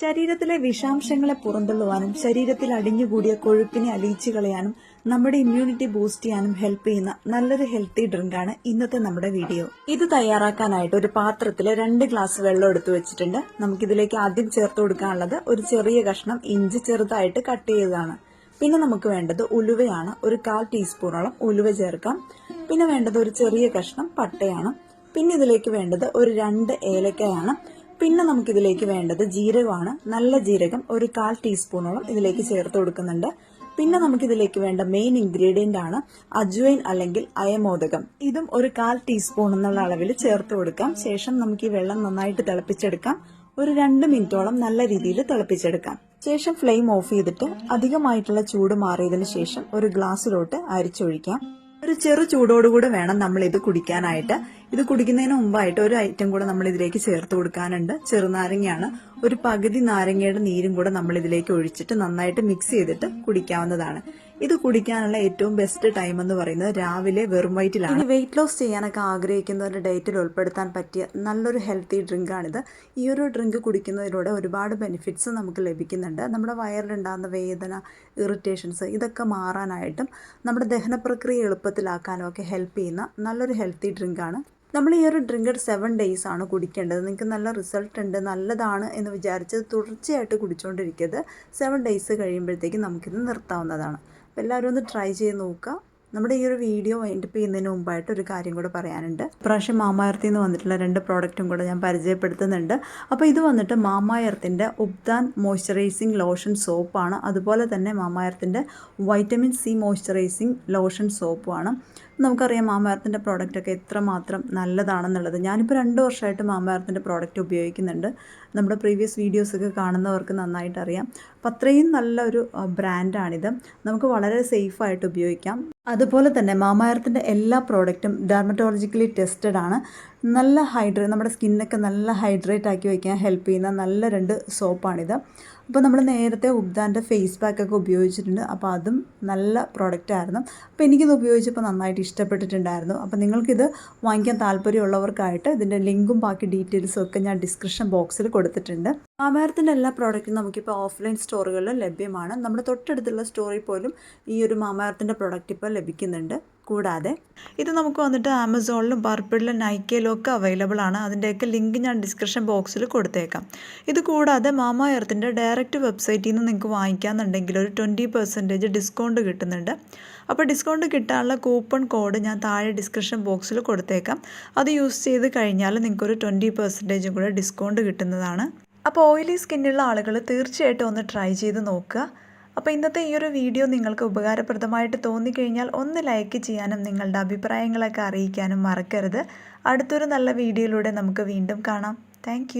ശരീരത്തിലെ വിഷാംശങ്ങളെ പുറന്തള്ളുവാനും ശരീരത്തിൽ അടിഞ്ഞുകൂടിയ കൊഴുപ്പിനെ അലിയിച്ചു കളയാനും നമ്മുടെ ഇമ്മ്യൂണിറ്റി ബൂസ്റ്റ് ചെയ്യാനും ഹെൽപ്പ് ചെയ്യുന്ന നല്ലൊരു ഹെൽത്തി ഡ്രിങ്ക് ആണ് ഇന്നത്തെ നമ്മുടെ വീഡിയോ ഇത് തയ്യാറാക്കാനായിട്ട് ഒരു പാത്രത്തിൽ രണ്ട് ഗ്ലാസ് വെള്ളം എടുത്തു വെച്ചിട്ടുണ്ട്. നമുക്കിതിലേക്ക് ആദ്യം ചേർത്ത് കൊടുക്കാനുള്ളത് ഒരു ചെറിയ കഷ്ണം ഇഞ്ചി ചെറുതായിട്ട് കട്ട് ചെയ്തതാണ്. പിന്നെ നമുക്ക് വേണ്ടത് ഉലുവയാണ്. ഒരു കാൽ ടീസ്പൂണോളം ഉലുവ ചേർക്കാം. പിന്നെ വേണ്ടത് ഒരു ചെറിയ കഷ്ണം പട്ടയാണ്. പിന്നെ ഇതിലേക്ക് വേണ്ടത് ഒരു രണ്ട് ഏലക്കയാണ്. പിന്നെ നമുക്കിതിലേക്ക് വേണ്ടത് ജീരകമാണ്. നല്ല ജീരകം ഒരു കാൽ ടീസ്പൂണോളം ഇതിലേക്ക് ചേർത്ത് കൊടുക്കുന്നുണ്ട്. പിന്നെ നമുക്കിതിലേക്ക് വേണ്ട മെയിൻ ഇൻഗ്രീഡിയന്റ് ആണ് അജ്വൈൻ അല്ലെങ്കിൽ അയമോദകം. ഇതും ഒരു കാൽ ടീസ്പൂൺ എന്നുള്ള അളവിൽ ചേർത്ത് കൊടുക്കാം. ശേഷം നമുക്ക് ഈ വെള്ളം നന്നായിട്ട് തിളപ്പിച്ചെടുക്കാം. ഒരു രണ്ട് മിനിറ്റോളം നല്ല രീതിയിൽ തിളപ്പിച്ചെടുക്കാം. ശേഷം ഫ്ലെയിം ഓഫ് ചെയ്തിട്ട് അധികമായിട്ടുള്ള ചൂട് മാറിയതിന് ശേഷം ഒരു ഗ്ലാസ്സിലോട്ട് അരിച്ചൊഴിക്കാം. ഒരു ചെറു ചൂടോടുകൂടെ വേണം നമ്മൾ ഇത് കുടിക്കാനായിട്ട്. ഇത് കുടിക്കുന്നതിന് മുമ്പായിട്ട് ഒരു ഐറ്റം കൂടെ നമ്മൾ ഇതിലേക്ക് ചേർത്ത് കൊടുക്കാനുണ്ട്. ചെറുനാരങ്ങയാണ് ഒരു പകുതി നാരങ്ങയുടെ നീരും കൂടെ നമ്മൾ ഇതിലേക്ക് ഒഴിച്ചിട്ട് നന്നായിട്ട് മിക്സ് ചെയ്തിട്ട് കുടിക്കാവുന്നതാണ്. ഇത് കുടിക്കാനുള്ള ഏറ്റവും ബെസ്റ്റ് ടൈം എന്ന് പറയുന്നത് രാവിലെ വെറും വയറ്റിലാണ്. വെയിറ്റ് ലോസ് ചെയ്യാനൊക്കെ ആഗ്രഹിക്കുന്നവരുടെ ഡയറ്റിൽ ഉൾപ്പെടുത്താൻ പറ്റിയ നല്ലൊരു ഹെൽത്തി ഡ്രിങ്ക് ആണിത്. ഈ ഒരു ഡ്രിങ്ക് കുടിക്കുന്നതിലൂടെ ഒരുപാട് ബെനിഫിറ്റ്സ് നമുക്ക് ലഭിക്കുന്നുണ്ട്. നമ്മുടെ വയറിലുണ്ടാകുന്ന വേദന ഇറിറ്റേഷൻസ് ഇതൊക്കെ മാറാനായിട്ടും നമ്മുടെ ദഹന പ്രക്രിയ എളുപ്പത്തിലാക്കാനും ഒക്കെ ഹെൽപ്പ് ചെയ്യുന്ന നല്ലൊരു ഹെൽത്തി ഡ്രിങ്ക് ആണ്. നമ്മൾ ഈ ഒരു ഡ്രിങ്ക് സെവൻ ഡേയ്സ് ആണ് കുടിക്കേണ്ടത്. നിങ്ങൾക്ക് നല്ല റിസൾട്ട് ഉണ്ട് നല്ലതാണ് എന്ന് വിചാരിച്ച് തുടർച്ചയായിട്ട് കുടിച്ചുകൊണ്ടിരിക്കരുത് സെവൻ ഡേയ്സ് കഴിയുമ്പോഴത്തേക്കും നമുക്കിത് നിർത്താവുന്നതാണ്. അപ്പോൾ എല്ലാവരും ഒന്ന് ട്രൈ ചെയ്ത് നോക്കുക. നമ്മുടെ ഈ ഒരു വീഡിയോ വൈൻഡപ്പ് ചെയ്യുന്നതിന് മുമ്പായിട്ട് ഒരു കാര്യം കൂടെ പറയാനുണ്ട്. ഇപ്രാവശ്യം മാമായർത്തിൽ നിന്ന് വന്നിട്ടുള്ള രണ്ട് പ്രോഡക്റ്റും കൂടെ ഞാൻ പരിചയപ്പെടുത്തുന്നുണ്ട്. അപ്പോൾ ഇത് വന്നിട്ട് മാമായർത്തിന്റെ ഉബ്ദാൻ മോയ്സ്ചറൈസിങ് ലോഷൻ സോപ്പാണ് അതുപോലെ തന്നെ മാമായർത്തിന്റെ വൈറ്റമിൻ സി മോയ്സ്ചറൈസിങ് ലോഷൻ സോപ്പുമാണ് നമുക്കറിയാം മാമ്പഴത്തിന്റെ പ്രോഡക്റ്റൊക്കെ എത്രമാത്രം നല്ലതാണെന്നുള്ളത്. ഞാനിപ്പോൾ രണ്ട് വർഷമായിട്ട് മാമ്പഴത്തിന്റെ പ്രോഡക്റ്റ് ഉപയോഗിക്കുന്നുണ്ട്. നമ്മുടെ പ്രീവിയസ് വീഡിയോസൊക്കെ കാണുന്നവർക്ക് നന്നായിട്ട് അറിയാം അപ്പം അത്രയും നല്ലൊരു ബ്രാൻഡാണിത്. നമുക്ക് വളരെ സേഫായിട്ട് ഉപയോഗിക്കാം. അതുപോലെ തന്നെ മാമായത്തിന്റെ എല്ലാ പ്രോഡക്റ്റും ഡെർമറ്റോളജിക്കലി ടെസ്റ്റഡ് ആണ്. നല്ല ഹൈഡ്രേറ്റ് നമ്മുടെ സ്കിന്നൊക്കെ നല്ല ഹൈഡ്രേറ്റ് ആക്കി വയ്ക്കാൻ ഹെൽപ്പ് ചെയ്യുന്ന നല്ല രണ്ട് സോപ്പാണിത് അപ്പോൾ നമ്മൾ നേരത്തെ ഉബ്ദാന്റെ ഫേസ് പാക്കൊക്കെ ഉപയോഗിച്ചിട്ടുണ്ട്. അപ്പോൾ അതും നല്ല പ്രോഡക്റ്റ് ആയിരുന്നു. അപ്പോൾ എനിക്കിത് ഉപയോഗിച്ചപ്പോൾ നന്നായിട്ട് ഇഷ്ടപ്പെട്ടിട്ടുണ്ടായിരുന്നു. അപ്പോൾ നിങ്ങൾക്കിത് വാങ്ങിക്കാൻ താല്പര്യമുള്ളവർക്കായിട്ട് ഇതിന്റെ ലിങ്കും ബാക്കി ഡീറ്റെയിൽസും ഒക്കെ ഞാൻ ഡിസ്ക്രിപ്ഷൻ ബോക്സിൽ കൊടുത്തിട്ടുണ്ട്. മാമാരത്തിന്റെ എല്ലാ പ്രോഡക്റ്റും നമുക്കിപ്പോൾ ഓഫ്ലൈൻ സ്റ്റോറുകളിൽ ലഭ്യമാണ്. നമ്മുടെ തൊട്ടടുത്തുള്ള സ്റ്റോറിൽ പോലും ഈ ഒരു മാമാരത്തിന്റെ പ്രോഡക്റ്റ് ഇപ്പോൾ ലഭിക്കുന്നുണ്ട്. കൂടാതെ ഇത് നമുക്ക് വന്നിട്ട് ആമസോണിലും പർപ്പിളിലും നൈക്കയിലും ഒക്കെ അവൈലബിൾ ആണ്. അതിന്റെയൊക്കെ ലിങ്ക് ഞാൻ ഡിസ്ക്രിപ്ഷൻ ബോക്സിൽ കൊടുത്തേക്കാം. ഇത് കൂടാതെ മാമ എർത്തിന്റെ ഡയറക്റ്റ് വെബ്സൈറ്റിൽ നിന്ന് നിങ്ങൾക്ക് വാങ്ങിക്കാമെന്നുണ്ടെങ്കിൽ ഒരു ട്വന്റി പെർസെന്റേജ് ഡിസ്കൗണ്ട് കിട്ടുന്നുണ്ട്. അപ്പോൾ ഡിസ്കൗണ്ട് കിട്ടാനുള്ള കൂപ്പൺ കോഡ് ഞാൻ താഴെ ഡിസ്ക്രിപ്ഷൻ ബോക്സിൽ കൊടുത്തേക്കാം. അത് യൂസ് ചെയ്ത് കഴിഞ്ഞാൽ നിങ്ങൾക്കൊരു ട്വന്റി പെർസെന്റേജും കൂടെ ഡിസ്കൗണ്ട് കിട്ടുന്നതാണ്. അപ്പോൾ ഓയിലി സ്കിന്നുള്ള ആളുകൾ തീർച്ചയായിട്ടും ഒന്ന് ട്രൈ ചെയ്ത് നോക്കുക. അപ്പോൾ ഇന്നത്തെ ഈ ഒരു വീഡിയോ നിങ്ങൾക്ക് ഉപകാരപ്രദമായിട്ട് തോന്നിക്കഴിഞ്ഞാൽ ഒന്ന് ലൈക്ക് ചെയ്യാനും നിങ്ങളുടെ അഭിപ്രായങ്ങളൊക്കെ അറിയിക്കാനും മറക്കരുത്. അടുത്തൊരു നല്ല വീഡിയോയിലൂടെ നമുക്ക് വീണ്ടും കാണാം. താങ്ക്